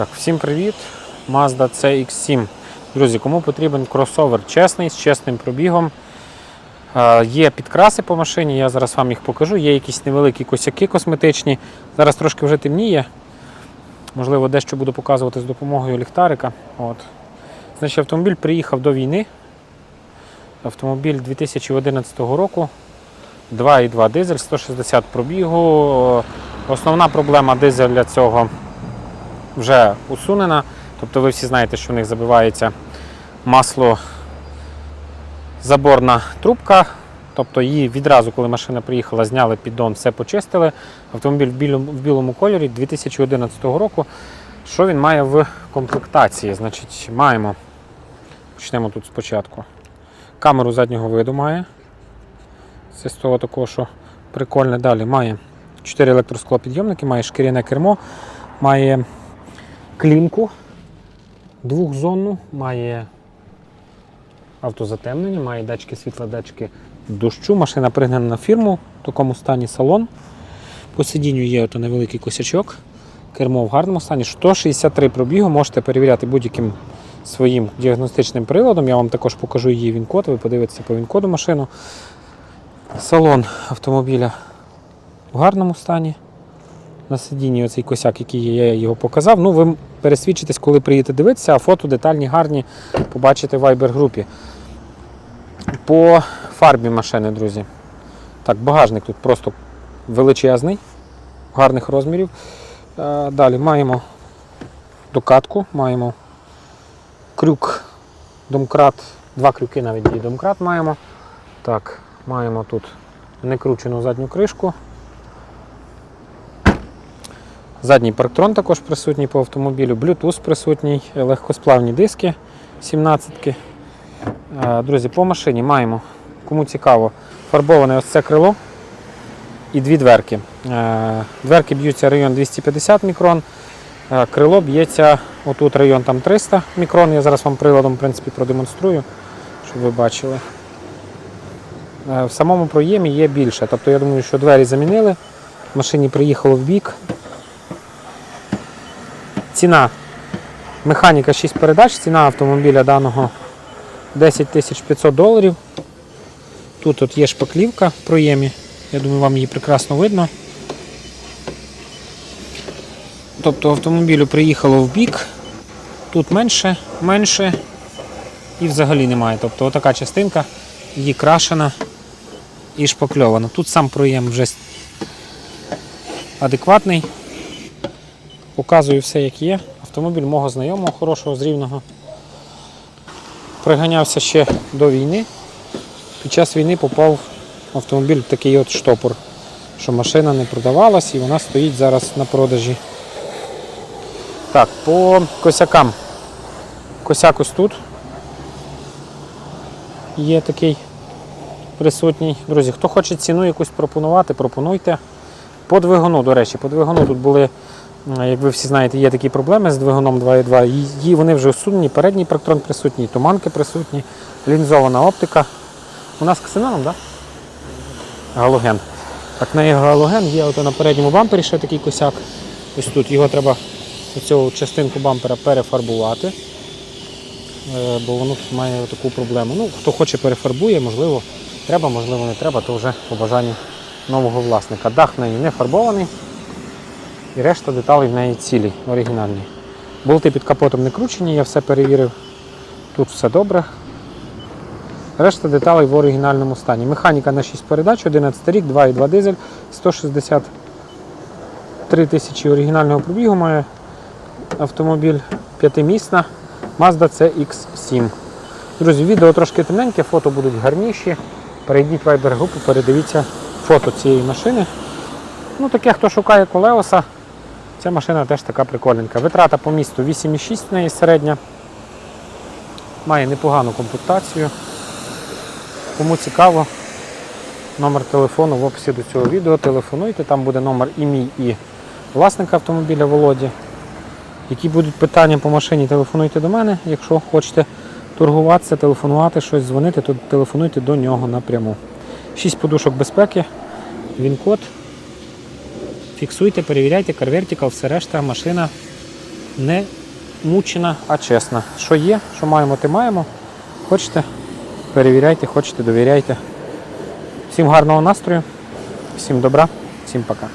Так, всім привіт. Mazda CX7. Друзі, кому потрібен кросовер чесний, з чесним пробігом. Е, Є підкраси по машині, я зараз вам їх покажу. Є якісь невеликі косяки косметичні. Зараз трошки вже темніє. Можливо, дещо буду показувати з допомогою ліхтарика. От. Значить, автомобіль приїхав до війни. Автомобіль 2011 року. 2,2 дизель, 160 пробігу. Основна проблема дизеля цього вже усунена. Тобто ви всі знаєте, що в них забивається масло заборна трубка. Тобто її відразу, коли машина приїхала, зняли піддон, все почистили. Автомобіль в білому, в білому кольорі 2011 року. Що він має в комплектації? Значить, маємо. Почнемо тут спочатку. Камеру заднього виду має. Це з того такого, що прикольне. Далі має 4 електросклопідйомники, має шкіряне кермо, має клімку двохзонну, має автозатемнення, має датчики світла, датчики дощу. Машина пригнана на фірму, в такому стані салон. По сидінню є ото невеликий косячок. Кермо в гарному стані. 163 пробігу, можете перевіряти будь-яким своїм діагностичним приладом. Я вам також покажу її він-код, ви подивитеся по він-коду машину. Салон автомобіля в гарному стані. На сидінні оцей косяк, який я його показав. Ну, ви пересвідчитесь, коли приїдете дивитися, а фото детальні, гарні побачите в Viber групі. По фарбі машини, друзі. Так, багажник тут просто величезний, гарних розмірів. Е, Далі маємо докатку, маємо крюк, домкрат, два крюки навіть є домкрат маємо. Так, маємо тут некручену задню кришку. Задній парктрон також присутній по автомобілю, Bluetooth присутній, е, легкосплавні диски 17-ки. Е, Друзі, по машині маємо, кому цікаво, фарбоване ось це крило і дві дверки. Е, Дверки б'ються район 250 мікрон, крило б'ється отут район там 300 мікрон. Я зараз вам приладом в принципі, продемонструю, щоб ви бачили. В самому проємі є більше. Тобто я думаю, що двері замінили, в машині приїхало в бік. Ціна механіка 6 передач, ціна автомобіля даного 10 500 доларів. Тут от є шпаклівка в проємі. Я думаю, вам її прекрасно видно. Тобто автомобілю приїхало в бік, тут менше, менше і взагалі немає. Тобто отака частинка, її крашена і шпакльована. Тут сам проєм вже адекватний. Показую все, як є. Автомобіль мого знайомого, хорошого, з рівного. Приганявся ще до війни. Під час війни попав автомобіль в такий от штопор, що машина не продавалась і вона стоїть зараз на продажі. Так, по косякам. Косяк ось тут. Є такий присутній. Друзі, хто хоче ціну якусь пропонувати, пропонуйте. По двигуну, до речі, по двигуну тут були, як ви всі знаєте, є такі проблеми з двигуном 2.2. Її вони вже усунені, передній парктрон присутній, туманки присутні, лінзована оптика. У нас ксеноном, так? Галоген. Так, на неї галоген є от на передньому бампері ще такий косяк. Ось тут його треба оцю частинку бампера перефарбувати. е, Бо воно тут має таку проблему. Ну, хто хоче перефарбує, можливо, треба, можливо, не треба, то вже по бажанню нового власника. Дах в неї не фарбований. І решта деталей в неї цілі, оригінальні. Болти під капотом не кручені, я все перевірив. Тут все добре. Решта деталей в оригінальному стані. Механіка на 6 передач, 11 рік, 2,2 дизель, 163 тисячі оригінального пробігу має автомобіль п'ятимісна Mazda CX7. Друзі, відео трошки темненьке, фото будуть гарніші. Перейдіть в Viber групу, передивіться фото цієї машини. Ну, таке, хто шукає колеоса, ця машина теж така прикольненька. Витрата по місту 8,6 в неї середня. Має непогану комплектацію. Кому цікаво, номер телефону в описі до цього відео. Телефонуйте, там буде номер і мій, і власника автомобіля Володі. Які будуть питання по машині, телефонуйте до мене. Якщо хочете торгуватися, телефонувати, щось дзвонити, то телефонуйте до нього напряму. 6 подушок безпеки, він-код. Фіксуйте, перевіряйте, карвертикал, все решта, машина Не мучена, а чесна. Що є, що маємо, те маємо. Хочете, перевіряйте, хочете, довіряйте. Всім гарного настрою, всім добра, всім пока.